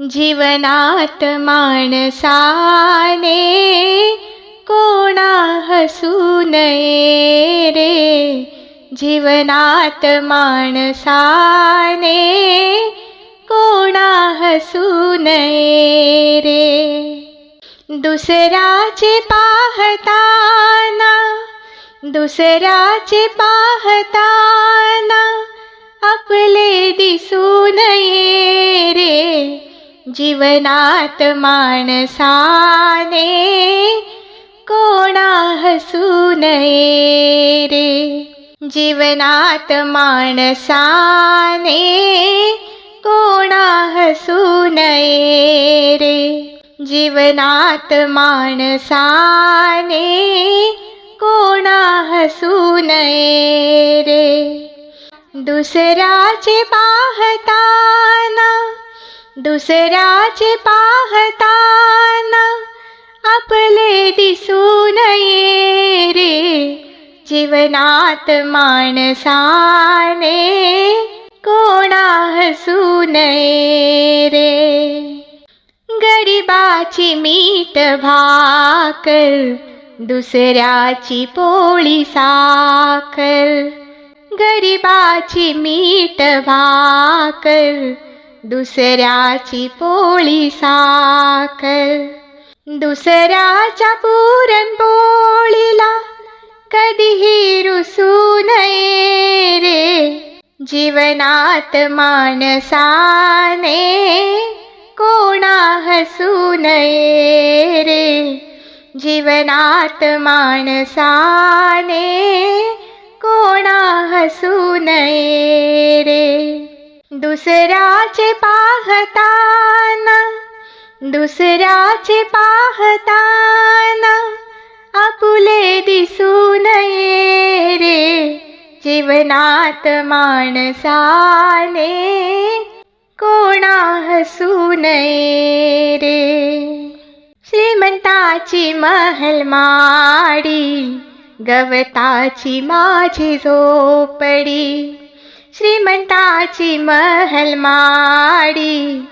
जीवनात माणसाने कोणा हसू नये रे? जीवनात माणसाने कोणा हसू नये रे? दुसऱ्याचे पाहताना दुसऱ्याचे पाहताना आपले दिसू नये रे? जीवनात माणसाने कोणा हसू नये रे? जीवनात माणसाने कोणा हसू नये रे? जीवनात माणसाने कोणा हसू नये रे? दुसऱ्याचे पाहताना दुसऱ्याचे पाहताना आपले दिसून ये रे जीवनात माणसाने कोणा हसू नये रे गरिबाची मीठ भाकर दुसऱ्याची पोळी साखर. गरिबाची मीठ भाकर दुसऱ्याची पोळी साखर. दुसऱ्याच्या पुरणपोळीला कधीही रुसू नये रे. जीवनात माणसाने कोणा हसू नये रे. जीवनात माणसाने कोणा हसू नये रे. दुसऱ्याचे पाहताना दुसऱ्याचे पाहताना आपुले दिसून ये रे जीवनात माणसाने कोणा हसू नये रे श्रीमंताची महल माडी गवताची माझी झोपडी श्रीमंताची महल माडी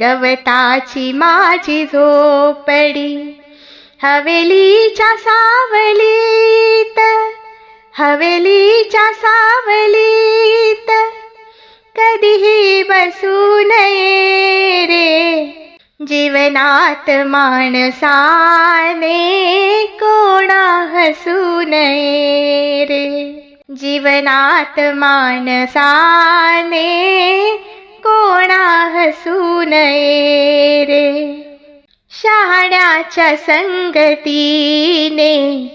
गवताची माझी झोपडी. हवेलीच्या सावलीत हवेलीच्या सावलीत कधीही बसू नये रे. जीवनात माणसाने जीवनात माणसाने कोणा हसू नये रे? शहाण्याच्या संगतीने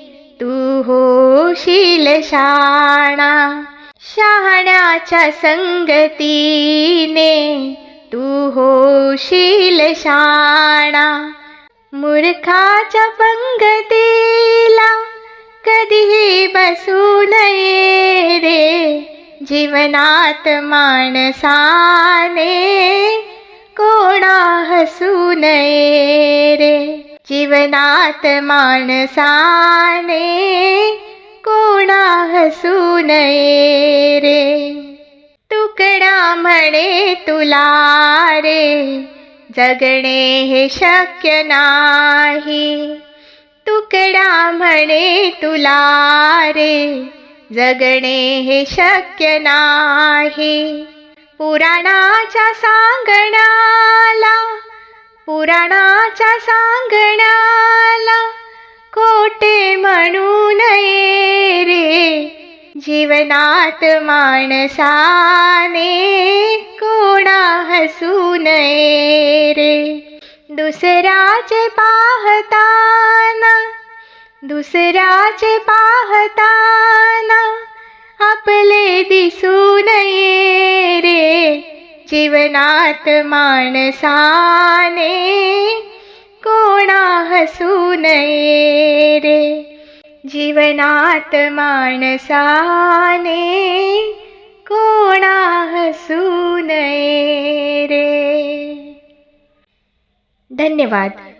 तू होशील शाणा. शहाण्याच्या संगतीने तू होशील शाणा. मूर्खाच्या पंगती कधीही बसू नये रे. जीवनात माणसाने कोणा हसू नये रे. जीवनात माणसाने कोणा हसू नये रे. तुकडा म्हणे तुला रे. जगणे हे शक्य नाही. तुकडा म्हणे तुला रे. जगणे हे शक्य नाही. पुराणाच्या सांगण्याला पुराणाच्या सांगण्याला खोटे म्हणू नये रे. जीवनात माणसाने कोणा हसू नये रे. दुसऱ्याचे पाहता दुसऱ्याचे पाहताना आपले दिसू नये रे जीवनात माणसाने कोणा हसू नये रे जीवनात माणसाने कोणा हसू नये रे धन्यवाद.